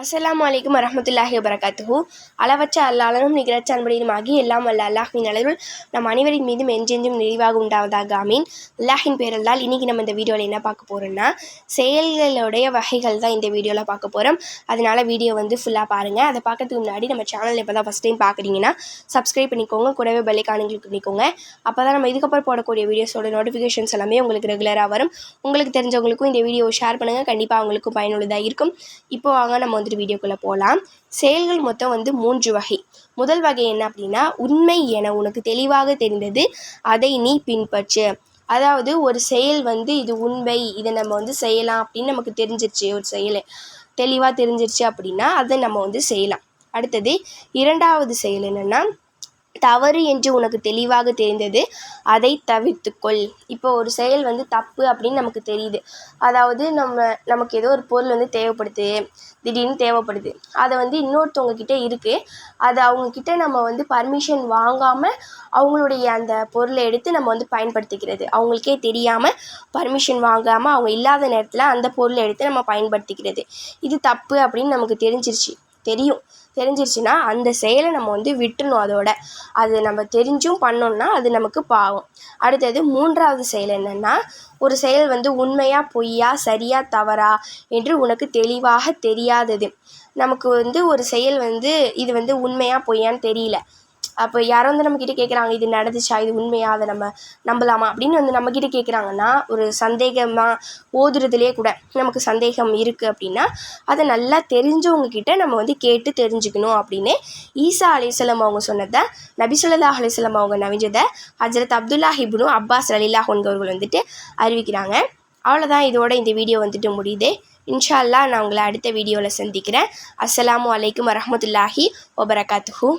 அஸ்லாம் அலைக்கும் வரமத்துல்லாஹி வபரகாத்துஹு. அளவற்ற அல்லாளனும் நிகரற்ற அன்படியுமாகி எல்லாம் வல்ல அல்லாஹின் அளவில் நம் அனைவரின் மீதும் என்றென்றும் நிறைவாக உண்டாவதாக ஆமீன். அல்லாஹின் பேரல்லால் இன்றைக்கி நம்ம இந்த வீடியோவில் என்ன பார்க்க போகிறோம்னா செயல்களுடைய வகைகள் தான் இந்த வீடியோவில் பார்க்க போகிறோம் அதனால் வீடியோ வந்து ஃபுல்லாக பாருங்கள் அதை பார்க்கறதுக்கு முன்னாடி நம்ம சேனல் இப்போ தான் ஃபஸ்ட் டைம் பார்க்குறீங்கன்னா சப்ஸ்கிரைப் பண்ணிக்கோங்க. கூடவே பெல்லைக்கானு கிளிக் பண்ணிக்கோங்க. அப்போ தான் நம்ம இதுக்கப்புறம் போடக்கூடிய வீடியோஸோட நோட்டிஃபிகேஷன்ஸ் எல்லாமே உங்களுக்கு ரெகுலராக வரும். உங்களுக்கு தெரிஞ்சவங்களுக்கும் இந்த வீடியோவை ஷேர் பண்ணுங்கள் கண்டிப்பாக அவங்களுக்கும் பயனுள்ளதாக இருக்கும். இப்போ வாங்க நம்ம மாதிரி வீடியோக்குள்ளே போகலாம் செயல்கள் மொத்தம் வந்து மூன்று வகை. முதல் வகை என்ன அப்படின்னா உண்மை என உனக்கு தெளிவாக தெரிந்தது அதை நீ பின்பற்று. அதாவது ஒரு செயல் வந்து இது உண்மை இதை நம்ம வந்து செய்யலாம் அப்படின்னு நமக்கு தெரிஞ்சிருச்சு ஒரு செயல். தெளிவாக தெரிஞ்சிருச்சு அப்படின்னா அதை நம்ம வந்து செய்யலாம். அடுத்தது இரண்டாவது செயல் என்னென்னா தவறு என்று உனக்கு தெளிவாக தெரிந்தது அதை தவிர்த்துக்கொள். இப்போ ஒரு செயல் வந்து தப்பு அப்படின்னு நமக்கு தெரியுது. அதாவது நம்ம நமக்கு ஏதோ ஒரு பொருள் வந்து தேவைப்படுது திடீர்னு தேவைப்படுது. அதை வந்து இன்னொருத்தவங்க கிட்டே இருக்குது அதை அவங்கக்கிட்ட நம்ம வந்து பர்மிஷன் வாங்காமல் அவங்களுடைய அந்த பொருளை எடுத்து நம்ம வந்து பயன்படுத்திக்கிறது. அவங்களுக்கே தெரியாமல் பர்மிஷன் வாங்காமல் அவங்க இல்லாத நேரத்தில் அந்த பொருளை எடுத்து நம்ம பயன்படுத்திக்கிறது. இது தப்பு அப்படின்னு நமக்கு தெரிஞ்சிருச்சு. தெரியும். தெரிஞ்சிருச்சுன்னா அந்த செயலை நம்ம வந்து விட்டுணும் அதோட. அது நம்ம தெரிஞ்சும் பண்ணோம்னா அது நமக்கு பாவம். அடுத்தது மூன்றாவது செயல் என்னென்னா ஒரு செயல் வந்து உண்மையா பொய்யா சரியா தவறா என்று உனக்கு தெளிவாக தெரியாதது. நமக்கு வந்து ஒரு செயல் வந்து இது வந்து உண்மையா பொய்யான்னு தெரியல. அப்போ யாரோ வந்து நம்மக்கிட்ட கேட்குறாங்க இது நடந்துச்சா இது உண்மையா அதை நம்ம நம்பலாமா அப்படின்னு வந்து நம்மக்கிட்ட கேட்குறாங்கன்னா ஒரு சந்தேகமாக ஓதுறதுலேயே கூட நமக்கு சந்தேகம் இருக்குது அப்படின்னா அதை நல்லா தெரிஞ்சவங்க கிட்ட நம்ம வந்து கேட்டு தெரிஞ்சுக்கணும் அப்படின்னு ஈசா அலிசலம் அவங்க சொன்னதை நபிசுல்லா அலிசலம் அவங்க நவிஞ்சதை ஹஜரத் அப்துல்லா ஹிப்னு அப்பாஸ் அலில்லாஹ் அவர்கள் வந்துட்டு அறிவிக்கிறாங்க. அவ்வளோதான் இதோட இந்த வீடியோ வந்துட்டு முடியுது. இன்ஷா அல்லாஹ் நான் உங்களை அடுத்த வீடியோவில் சந்திக்கிறேன். அஸ்ஸலாமு அலைக்கும் வரமத்துல்லாஹி வபரகாத்துஹூ.